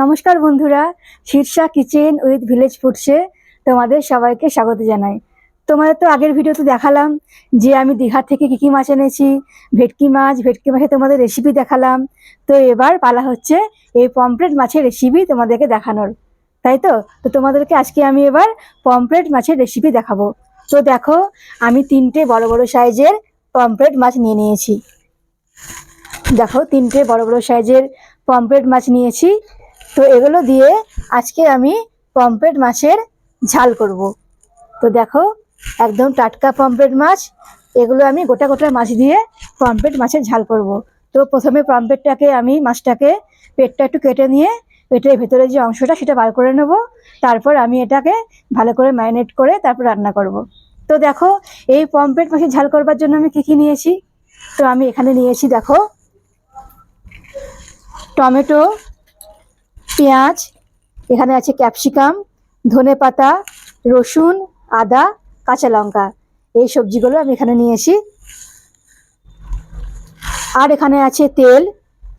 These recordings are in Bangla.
নমস্কার বন্ধুরা, শীর্ষা কিচেন উইথ ভিলেজ ফুডসে তোমাদের সবাইকে স্বাগত জানাই। তোমাদের তো আগের ভিডিওতে দেখালাম যে আমি দীঘা থেকে কী কী মাছ এনেছি, ভেটকি মাছ, ভেটকি মাছের তোমাদের রেসিপি দেখালাম। তো এবার পালা হচ্ছে এই পমফ্রেট মাছের রেসিপি তোমাদেরকে দেখানোর। তাই তো? তো তোমাদেরকে আজকে আমি এবার পমফ্রেট মাছের রেসিপি দেখাবো। তো দেখো, আমি তিনটে বড় বড় সাইজের পমফ্রেট মাছ নিয়ে নিয়েছি। দেখো, তিনটে বড় বড় সাইজের পমফ্রেট মাছ নিয়েছি। তো এগুলো দিয়ে আজকে আমি পমফ্রেট মাছের ঝাল করব। তো দেখো, একদম টাটকা পমফ্রেট মাছ, এগুলো আমি গোটা গোটা মাছ দিয়ে পমফ্রেট মাছের ঝাল করব। তো প্রথমে পমফ্রেটটাকে আমি মাছটাকে পেটটা একটু কেটে নিয়ে পেটের ভেতরে যে অংশটা সেটা বার করে নেব। তারপর আমি এটাকে ভালো করে ম্যারিনেট করে তারপর রান্না করব। তো দেখো, এই পমফ্রেট মাছের ঝাল করবার জন্য আমি কী কী নিয়েছি? তো আমি এখানে নিয়েছি, দেখো, টমেটো পেঁয়াজ, এখানে আছে ক্যাপসিকাম, ধনে পাতা, রসুন, আদা, কাঁচা লঙ্কা। এই সবজিগুলো আমি এখানে নিয়েছি আর এখানে আছে তেল,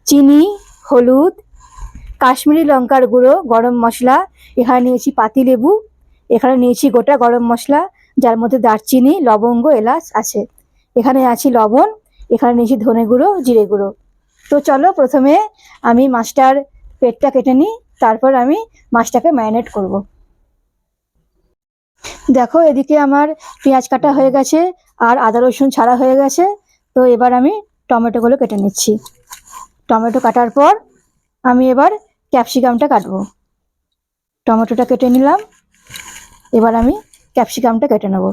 চিনি, হলুদ, কাশ্মীরি লঙ্কার গুঁড়ো, গরম মশলা। এখানে নিয়েছি পাতি লেবু। এখানে নিয়েছি গোটা গরম মশলা, যার মধ্যে দারচিনি, লবঙ্গ, এলাচ আছে। এখানে আছে লবণ, এখানে নিয়েছি ধনে গুঁড়ো, জিরে গুঁড়ো। তো চলো প্রথমে আমি মাছটার পেটটা কেটে নিই, তারপর আমি মাছটাকে ম্যারিনেট করব। দেখো, এদিকে আমার পেঁয়াজ কাটা হয়ে গেছে আর আদা রসুন ছাড়া হয়ে গেছে। তো এবার আমি টমেটোগুলো কেটে নিচ্ছি। টমেটো কাটার পর আমি এবার ক্যাপসিকামটা কাটবো। টমেটোটা কেটে নিলাম। এবার আমি ক্যাপসিকামটা কেটে নেব।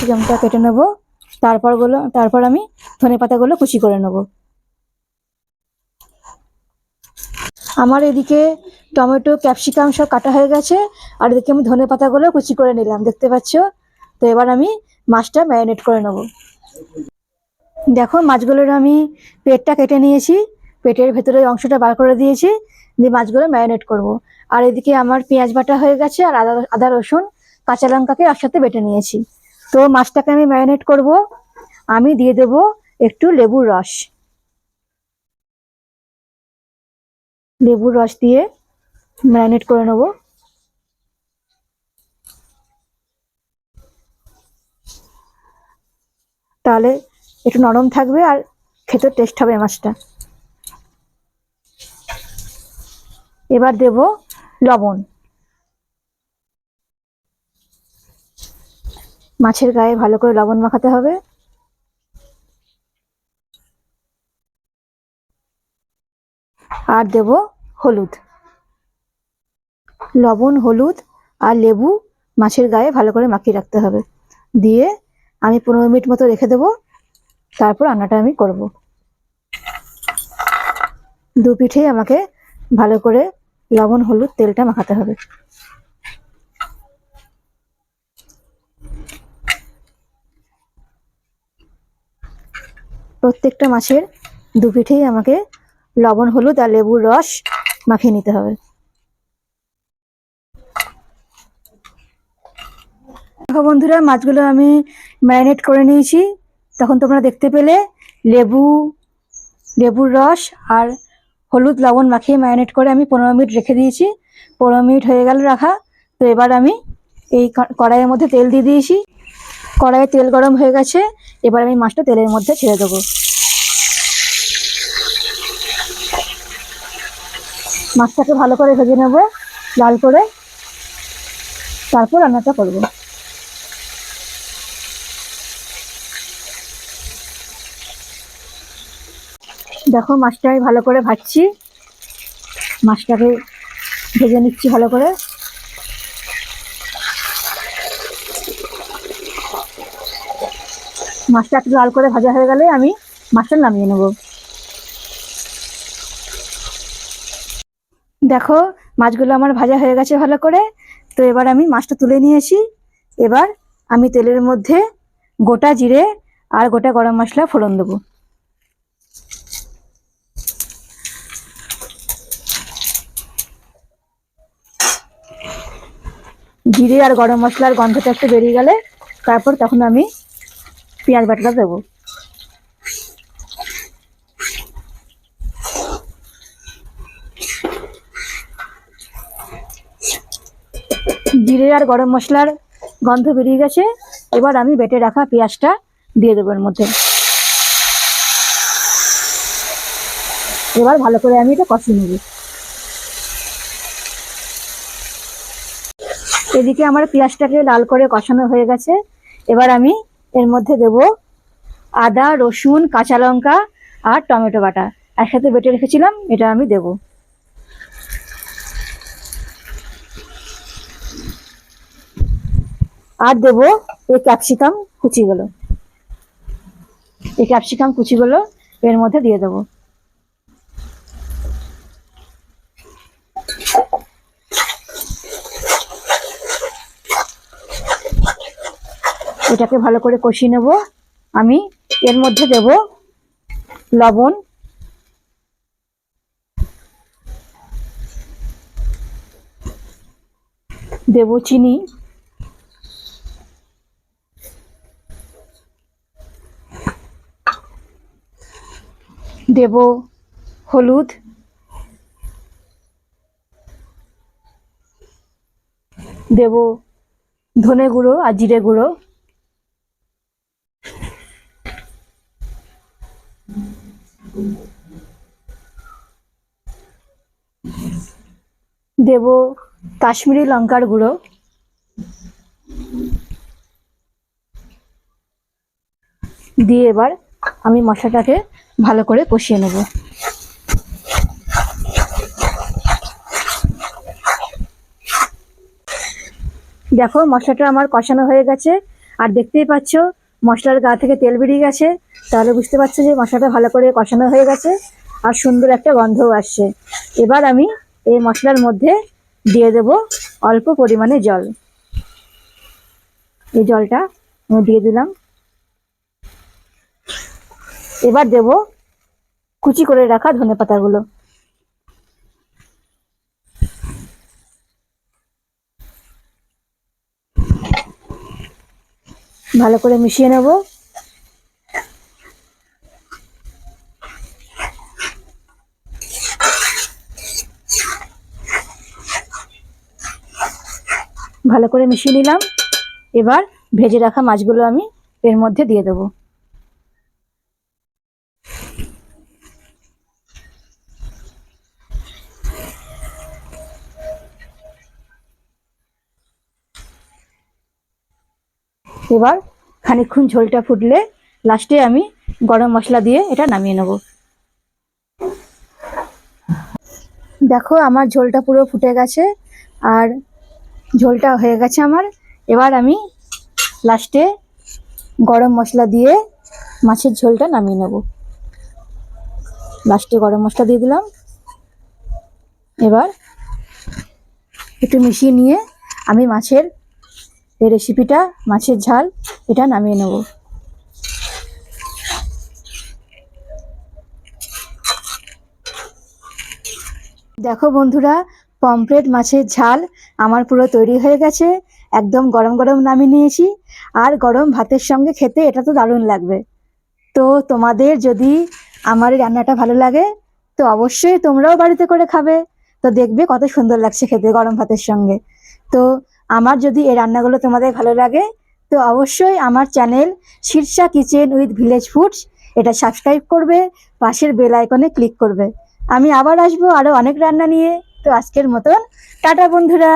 ক্যাপসিকামটা কেটে নেব। তারপরগুলো, তারপর আমি ধনে পাতাগুলো কুচি করে নেব। আমার এদিকে টমেটো, ক্যাপসিকাম সব কাটা হয়ে গেছে, আর এদিকে আমি ধনে পাতাগুলো কুচি করে নিলাম, দেখতে পাচ্ছ? তো এবার আমি মাছটা ম্যারিনেট করে নেব। দেখো, মাছগুলোর আমি পেটটা কেটে নিয়েছি, পেটের ভেতরের অংশটা বার করে দিয়েছি, দিয়ে মাছগুলো ম্যারিনেট করব। আর এদিকে আমার পেঁয়াজ বাটা হয়ে গেছে, আর আদা আদা রসুন, কাঁচা লঙ্কাকে একসাথে বেটে নিয়েছি। তো মাছটাকে আমি ম্যারিনেট করব। আমি দিয়ে দেব একটু লেবুর রস। লেবুর রস দিয়ে ম্যারিনেট করে নেব। তাহলে একটু নরম থাকবে আর খেতে টেস্ট হবে মাছটা। এবার দেব লবণ। মাছের গায়ে ভালো করে লবণ মাখাতে হবে। আর দেব হলুদ। লবণ, হলুদ আর লেবু মাছের গায়ে ভালো করে মাখিয়ে রাখতে হবে। দিয়ে আমি পনেরো মিনিট মতো রেখে দেবো। তারপর রান্নাটা আমি করব। দু পিঠেই আমাকে ভালো করে লবণ, হলুদ, তেলটা মাখাতে হবে। প্রত্যেকটা মাছের দু পিঠেই আমাকে লবণ, হলুদ আর লেবুর রস মাখিয়ে নিতে হবে। দেখো বন্ধুরা, মাছগুলো আমি ম্যারিনেট করে নিয়েছি। তখন তোমরা দেখতে পেলে লেবু, লেবুর রস আর হলুদ লবণ মাখিয়ে ম্যারিনেট করে আমি পনেরো মিনিট রেখে দিয়েছি। পনেরো মিনিট হয়ে গেল রাখা। তো এবার আমি এই কড়াইয়ের মধ্যে তেল দিয়ে দিয়েছি। কড়াইয়ে তেল গরম হয়ে গেছে, এবার আমি মাছটা তেলের মধ্যে ছেড়ে দেবো। মাছটাকে ভালো করে ভেজে নেব, লাল করে। তারপর রান্নাটা করব। দেখো মাছটা আমি ভালো করে ভাজছি। মাছটাকে ভেজে নিচ্ছি ভালো করে। মাছটা একটু লাল করে ভাজা হয়ে গেলে আমি মাছটা নামিয়ে নেব। দেখো, মাছগুলো আমার ভাজা হয়ে গেছে ভালো করে। তো এবার আমি মাছটা তুলে নিয়েছি। এবার আমি তেলের মধ্যে গোটা জিরে আর গোটা গরম মশলা ফোড়ন দেবো। জিরে আর গরম মশলার গন্ধটা একটু বেরিয়ে গেলে তারপর তখন আমি পেঁয়াজ বাটাটা দেবো। জিরে আর গরম মশলার গন্ধ বেরিয়ে গেছে। এবার আমি বেটে রাখা পেঁয়াজটা দিয়ে দেবো এর মধ্যে। এবার ভালো করে আমি এটা কষিয়ে নেব। এদিকে আমার পেঁয়াজটাকে লাল করে কষানো হয়ে গেছে। এবার আমি এর মধ্যে দেব আদা, রসুন, কাঁচা লঙ্কা আর টমেটো বাটা। একসাথে বেটে রেখেছিলাম, এটা আমি দেব। আর দেব এই ক্যাপসিকাম কুচিগুলো। এই ক্যাপসিকাম কুচিগুলো এর মধ্যে দিয়ে দেবো। এটাকে ভালো করে কষিয়ে নেব। আমি এর মধ্যে দেব লবণ। দেব চিনি। দেব হলুদ। দেব ধনে গুঁড়ো আর জিরে গুঁড়ো। দেব কাশ্মীরি লঙ্কার গুঁড়ো। দিয়ে এবার আমি মশলাটাকে ভালো করে কষিয়ে নেব। দেখো মশলাটা আমার কষানো হয়ে গেছে। আর দেখতেই পাচ্ছ, মশলার গা থেকে তেল বেরিয়ে গেছে। তাহলে বুঝতে পারছ যে মশলাটা ভালো করে কষানো হয়ে গেছে। আর সুন্দর একটা গন্ধও আসছে। এবার আমি এই মশলার মধ্যে দিয়ে দেব অল্প পরিমাণে জল। এই জলটা আমি দিয়ে দিলাম। এবার দেব কুচি করে রাখা ধনে পাতাগুলো। ভালো করে মিশিয়ে নেব। ভালো করে মিশিয়ে নিলাম। এবার ভেজে রাখা মাছগুলো আমি এর মধ্যে দিয়ে দেবো। এবার খানিকক্ষণ ঝোলটা ফুটলে লাস্টে আমি গরম মশলা দিয়ে এটা নামিয়ে নেব। দেখো আমার ঝোলটা পুরো ফুটে গেছে। আর ঝোলটা হয়ে গেছে আমার। এবার আমি লাস্টে গরম মশলা দিয়ে মাছের ঝোলটা নামিয়ে নেব। লাস্টে গরম মশলা দিয়ে দিলাম। এবার একটু মিশিয়ে নিয়ে আমি মাছের এই রেসিপিটা মাছের ঝাল এটা নামিয়ে নেব। দেখো বন্ধুরা পমফ্রেট মাছের ঝাল আমার পুরো তৈরি হয়ে গেছে। একদম গরম গরম নামিয়ে নিয়েছি। আর গরম ভাতের সঙ্গে খেতে এটা তো দারুণ লাগবে। তো তোমাদের যদি আমার রান্নাটা ভালো লাগে, তো অবশ্যই তোমরাও বাড়িতে করে খাবে। তো দেখবে কত সুন্দর লাগছে খেতে গরম ভাতের সঙ্গে। তো আমার যদি এই রান্নাগুলো তোমাদের ভালো লাগে, তো অবশ্যই আমার channel Shirsha kitchen with village foods এটা সাবস্ক্রাইব করবে, পাশের বেল আইকনে ক্লিক করবে। আমি আবার আসব আরও অনেক রান্না নিয়ে। তো আজকের মতন টাটা বন্ধুরা।